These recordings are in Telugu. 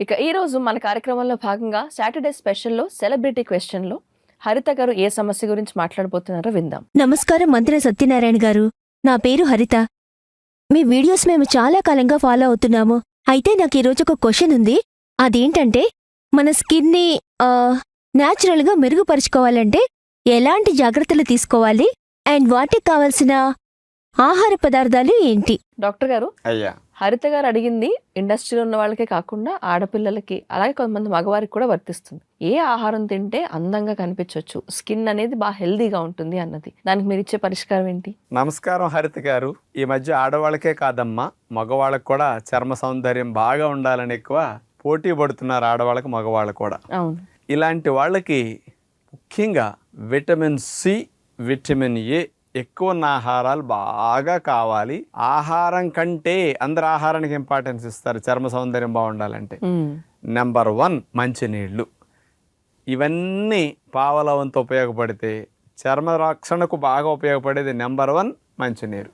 ఇక ఈరోజు మన కార్యక్రమంలో భాగంగా సాటర్డే స్పెషల్లో సెలబ్రిటీ క్వశ్చన్లో హరిత గారు ఏ సమస్య గురించి మాట్లాడబోతున్నారో విందాం. నమస్కారం మంత్రి సత్యనారాయణ గారు. నా పేరు హరిత. మీ వీడియోస్ మేము చాలా కాలంగా ఫాలో అవుతున్నాము. అయితే నాకు ఈరోజు ఒక క్వశ్చన్ ఉంది. అదేంటంటే మన స్కిన్ని న్యాచురల్గా మెరుగుపరుచుకోవాలంటే ఎలాంటి జాగ్రత్తలు తీసుకోవాలి? అండ్ వాటికి కావాల్సిన ఆహార పదార్థాలు ఏంటి? డాక్టర్ గారు అయ్యా. హరిత గారు అడిగింది ఇండస్ట్రీలో ఉన్న వాళ్ళకే కాకుండా ఆడపిల్లలకి అలాగే కొంతమంది మగవారికి కూడా వర్తిస్తుంది. ఏ ఆహారం తింటే అందంగా కనిపించవచ్చు స్కిన్ అనేది బాగా హెల్దీగా ఉంటుంది అన్నది. దానికి మీరు ఇచ్చే పరిష్కారం ఏంటి? నమస్కారం హరిత గారు. ఈ మధ్య ఆడవాళ్ళకే కాదమ్మా మగవాళ్ళకు కూడా చర్మ సౌందర్యం బాగా ఉండాలని ఎక్కువ పోటీ పడుతున్నారు ఆడవాళ్ళకి మగవాళ్ళకు కూడా. అవును. ఇలాంటి వాళ్ళకి ముఖ్యంగా విటమిన్ సి విటమిన్ ఏ ఎక్కువ ఉన్న ఆహారాలు బాగా కావాలి. ఆహారం కంటే అందరు ఆహారానికి ఇంపార్టెన్స్ ఇస్తారు. చర్మ సౌందర్యం బాగుండాలంటే. నెంబర్ వన్ మంచినీళ్ళు. ఇవన్నీ పావలవంతో ఉపయోగపడితే చర్మ రక్షణకు బాగా ఉపయోగపడేది నెంబర్ వన్ మంచినీరు.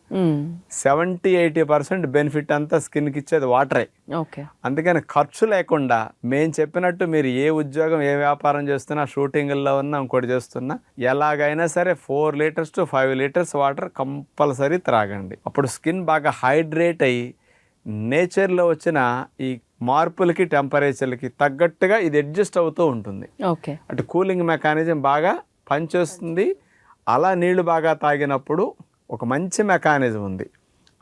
సెవెంటీ ఎయిటీ పర్సెంట్ బెనిఫిట్ అంతా స్కిన్కి ఇచ్చేది వాటరే. ఓకే. అందుకని ఖర్చు లేకుండా మేము చెప్పినట్టు మీరు ఏ ఉద్యోగం ఏ వ్యాపారం చేస్తున్నా షూటింగ్లో ఉన్నా ఇంకోటి చేస్తున్నా ఎలాగైనా సరే four litres to five litres water compulsory త్రాగండి. అప్పుడు స్కిన్ బాగా హైడ్రేట్ అయ్యి నేచర్లో వచ్చిన ఈ మార్పులకి టెంపరేచర్లకి తగ్గట్టుగా ఇది అడ్జస్ట్ అవుతూ ఉంటుంది. ఓకే. అటు కూలింగ్ మెకానిజం బాగా పనిచేస్తుంది. అలా నీళ్ళు బాగా తాగినప్పుడు ఒక మంచి మెకానిజం ఉంది.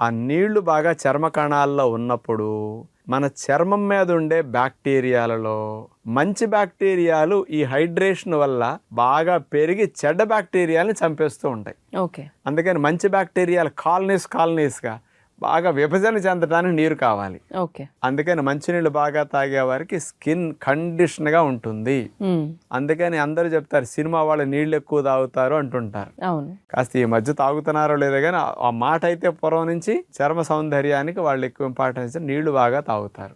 ఆ నీళ్ళు బాగా చర్మ కణాల్లో ఉన్నప్పుడు మన చర్మం మీద ఉండే బ్యాక్టీరియాలలో మంచి బ్యాక్టీరియాలు ఈ హైడ్రేషన్ వల్ల బాగా పెరిగి చెడ్డ బ్యాక్టీరియాలని చంపేస్తూ ఉంటాయి. ఓకే. అందుకని మంచి బ్యాక్టీరియాలు కాలనీస్ కాలనీస్గా బాగా విభజన చెందడానికి నీరు కావాలి. ఓకే. అందుకని మంచినీళ్ళు బాగా తాగే వారికి స్కిన్ కండిషన్గా ఉంటుంది. అందుకని అందరూ చెప్తారు సినిమా వాళ్ళు నీళ్ళు ఎక్కువ తాగుతారు అంటుంటారు. అవును. కాస్త ఈ మధ్య తాగుతున్నారో లేదో కానీ ఆ- మాట అయితే పూర్వం నుంచి చర్మ సౌందర్యానికి వాళ్ళు ఎక్కువ ఇంపార్టెన్స్ నీళ్ళు బాగా తాగుతారు.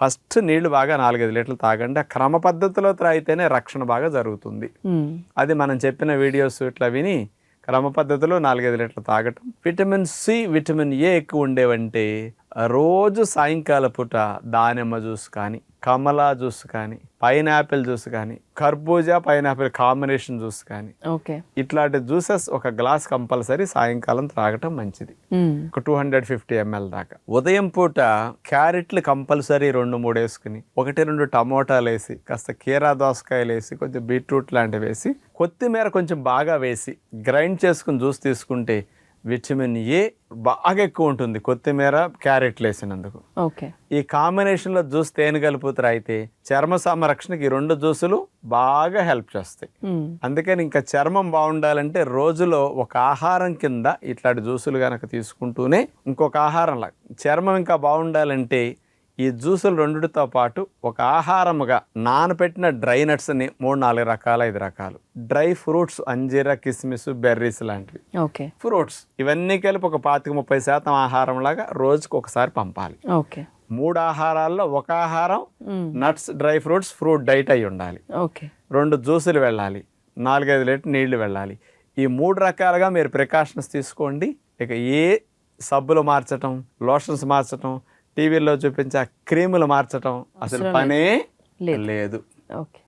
ఫస్ట్ నీళ్ళు బాగా నాలుగైదు లీటర్లు తాగండి. ఆ క్రమ పద్ధతిలో త్రాగితేనే రక్షణ బాగా జరుగుతుంది. అది మనం చెప్పిన వీడియోస్ ఇట్లా విని క్రమ పద్ధతిలో నాలుగైదు లీటర్లు తాగటం. విటమిన్ సి విటమిన్ ఏ ఎక్కువ ఉండేవంటే రోజు సాయంకాల పూట దానిమ్మ జ్యూస్ కానీ కమలా జ్యూస్ కానీ పైనాపిల్ జ్యూస్ కానీ కర్బూజా పైనాపిల్ కాంబినేషన్ జ్యూస్ కానీ. ఓకే. ఇట్లాంటి జ్యూసెస్ ఒక గ్లాస్ కంపల్సరీ సాయంకాలం త్రాగటం మంచిది. ఒక టూ హండ్రెడ్ ఫిఫ్టీ ఎంఎల్ దాకా. ఉదయం పూట క్యారెట్లు కంపల్సరీ రెండు మూడు వేసుకుని ఒకటి రెండు టమోటాలు వేసి కాస్త కీరా దోసకాయలు వేసి కొంచెం బీట్రూట్ లాంటివి వేసి కొత్తిమీర కొంచెం బాగా వేసి గ్రైండ్ చేసుకుని జ్యూస్ తీసుకుంటే విటమిన్ ఏ బాగా ఎక్కువ ఉంటుంది కొత్తిమీర క్యారెట్లు వేసినందుకు. ఓకే. ఈ కాంబినేషన్లో జ్యూస్ తేనె కలుపుతారు అయితే చర్మ సంరక్షణకి ఈ రెండు జ్యూసులు బాగా హెల్ప్ చేస్తాయి. అందుకని ఇంకా చర్మం బాగుండాలంటే రోజులో ఒక ఆహారం కింద ఇట్లాంటి జ్యూసులు కనుక తీసుకుంటూనే ఇంకొక ఆహారంలా చర్మం ఇంకా బాగుండాలంటే ఈ జ్యూసులు రెండిటితో పాటు ఒక ఆహారముగా నానపెట్టిన డ్రై నట్స్ని మూడు నాలుగు రకాల ఐదు రకాలు. డ్రై ఫ్రూట్స్ అంజీరా కిస్మిస్ బెర్రీస్ లాంటివి. ఓకే. ఫ్రూట్స్ ఇవన్నీ కలిపి ఒక పాతిక ముప్పై శాతం ఆహారం లాగా రోజుకు ఒకసారి పంపాలి. ఓకే. మూడు ఆహారాల్లో ఒక ఆహారం nuts dry fruits fruit diet అయి ఉండాలి. ఓకే. రెండు జ్యూసులు వెళ్ళాలి. నాలుగైదు లీటర్ నీళ్ళు వెళ్ళాలి. ఈ మూడు రకాలుగా మీరు ప్రికాషన్స్ తీసుకోండి. ఇక ఏ సబ్బులు మార్చటం లోషన్స్ మార్చటం టీవీల్లో చూపించే ఆ క్రీములు మార్చటం అసలు పనే లేదు. లేదు ఓకే